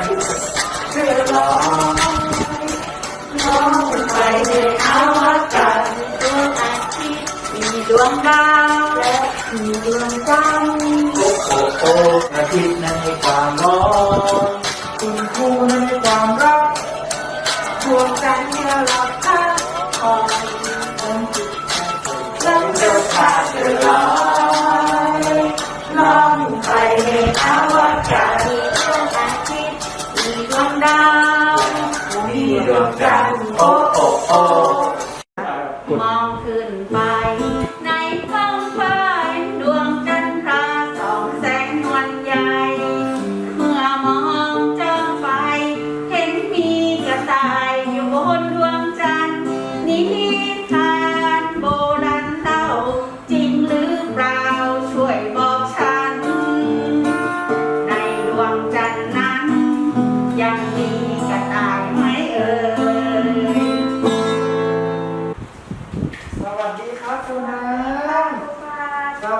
ทร์เรือลอยลอยไปในอวกาศดวงอาทิตย์มีดวงดาวและมีดวงจันทร์โอ้โอ้โอ้อาทิตย์นั้นให้ความร้อนคุณครูนั้นให้ความรักดวงจันทร์เนี่ยเราพักคอยจนจิตใจลมเดือดขาดเดือดลอ ส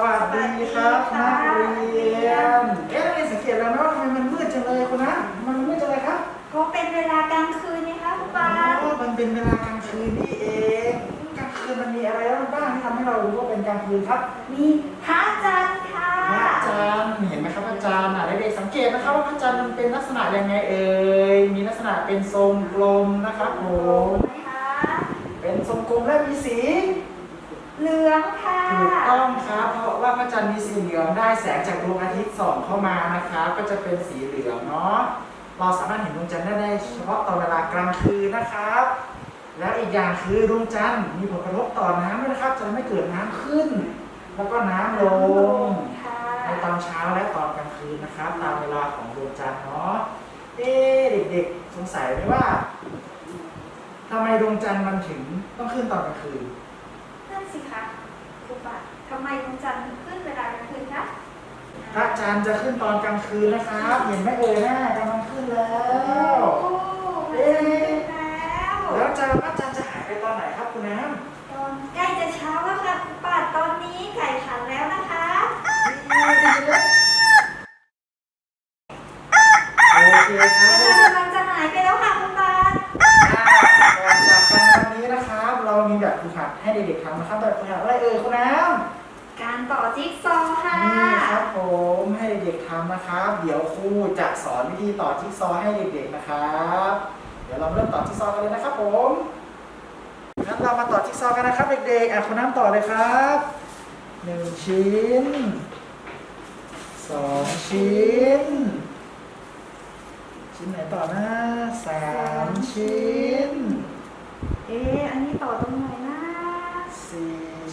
วัสดีครับนักเรียน เอ๊ะนักเรียนสังเกตแล้วนะว่าทำไมมันมืดจังเลยคุณน้ำมันมืดจังเลยครับก็เป็นเวลากลางคืนนี่คะคุณปาอ๋อมันเป็นเวลากลางคืนนี่เองกลางคืนมันมีอะไรบ้างที่ทำให้เรารู้ว่าเป็นกลางคืนครับ มีพระจันทร์ค่ะพระจันทร์เห็นไหมครับพระจันทร์อะเด็กๆสังเกตนะครับว่าพระจันทร์มันเป็นลักษณะยังไงเอ่ย มีลักษณะเป็นทรงกลมนะครับผมไหมคะเป็นทรงกลมและมีสี เหลืองค่ะ ถูกต้องครับเพราะว่าพระจันทร์มีสีเหลืองได้แสงจากดวงอาทิตย์ส่องเข้ามานะครับก็จะเป็นสีเหลืองเนาะเราสามารถเห็นดวงจันทร์ได้ในเฉพาะตอนเวลากลางคืนนะครับ แล้วอีกอย่างคือดวงจันทร์มีผลกระทบต่อน้ำด้วยนะครับจะทำให้เกิดน้ำขึ้น แล้วก็น้ำลง ค่ะ ในตอนเช้าและตอนกลางคืนนะครับ ตามเวลาของดวงจันทร์เนาะเอ๊ะเด็กๆ สงสัยไหมว่าทำไมดวงจันทร์มันถึงต้องขึ้นตอนกลางคืนนั่น สิคะครูบาทำไมดวงจันทร์ถึงขึ้นเวลากลางคืนคะพระจันทร์จะขึ้นตอนกลางคืนนะครับ เห็นไหมเอ่ยหน้ากำลังขึ้นแล้ว โอ้มันจะขึ้นแล้ว แล้วจะพระจันทร์จะหายไปตอนไหนครับคุณน้ ตอนใกล้จะเช้าแล้วค่ะคุณปาตอนนี้ไก่ขันแล้วนะคะำโอเคค พ รับ ระจันทร์กำลังจะหายไปแล้วค่ะคุณปา อ่าก่อนจากกันวันนี้นะครับ เรามีแบบฝึกหัด ให้เด็กๆทำนะครับแบบฝึกหัดอะไรเอ่ยคุณน้ำการต่อจิ๊กซอว์ค่ะ นี่ครับผมให้เด็กๆทำนะครับ เดี๋ยวครูจะสอนวิธีต่อจิ๊กซอว์ให้เด็กๆนะครับ เดี๋ยวเราเริ่มต่อจิ๊กซอว์กันเลยนะครับผมงั้นเรามาต่อจิ๊กซอว์กันนะครับ เด็กๆอะคุณน้ำต่อเลยครับหนึ่งชิ้นสองชิ้น ชิ้นไหนต่อนะสามชิ้น เอ๊ะอันนี้ต่อตรงไหนนะสี่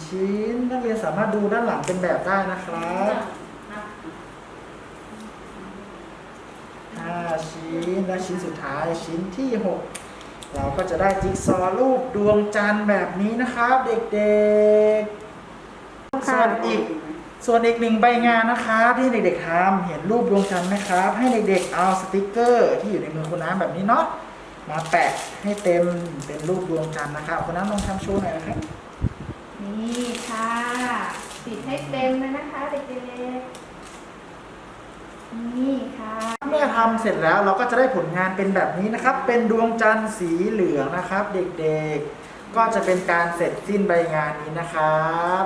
ชิ้น นักเรียนสามารถดูด้านหลังเป็นแบบได้นะครับห้าชิ้นและชิ้นสุดท้ายชิ้นที่หกเราก็จะได้จิ๊กซอว์รูปดวงจันทร์แบบนี้นะครับ เด็กๆ ส่วนอีกส่วนอีกหนึ่งใบงานนะครับที่เด็กๆทำเห็นรูปดวงจันทร์ไหมครับ ให้เด็กๆเอาสติกเกอร์ ที่อยู่ในมือคุณน้ำแบบนี้เนาะมาแปะให้เต็มเป็นรูปดวงจันทร์นะครับคุณน้ำลองทำโชว์หน่อยนะครับ นี่ค่ะ ปิดให้เต็มเลยนะคะเด็กๆนี่ค่ะ เมื่อทำเสร็จแล้วเราก็จะได้ผลงานเป็นแบบนี้นะครับ เป็นดวงจันทร์สีเหลืองนะครับ เด็กๆ ก็จะเป็นการเสร็จสิ้นใบงานนี้นะครับ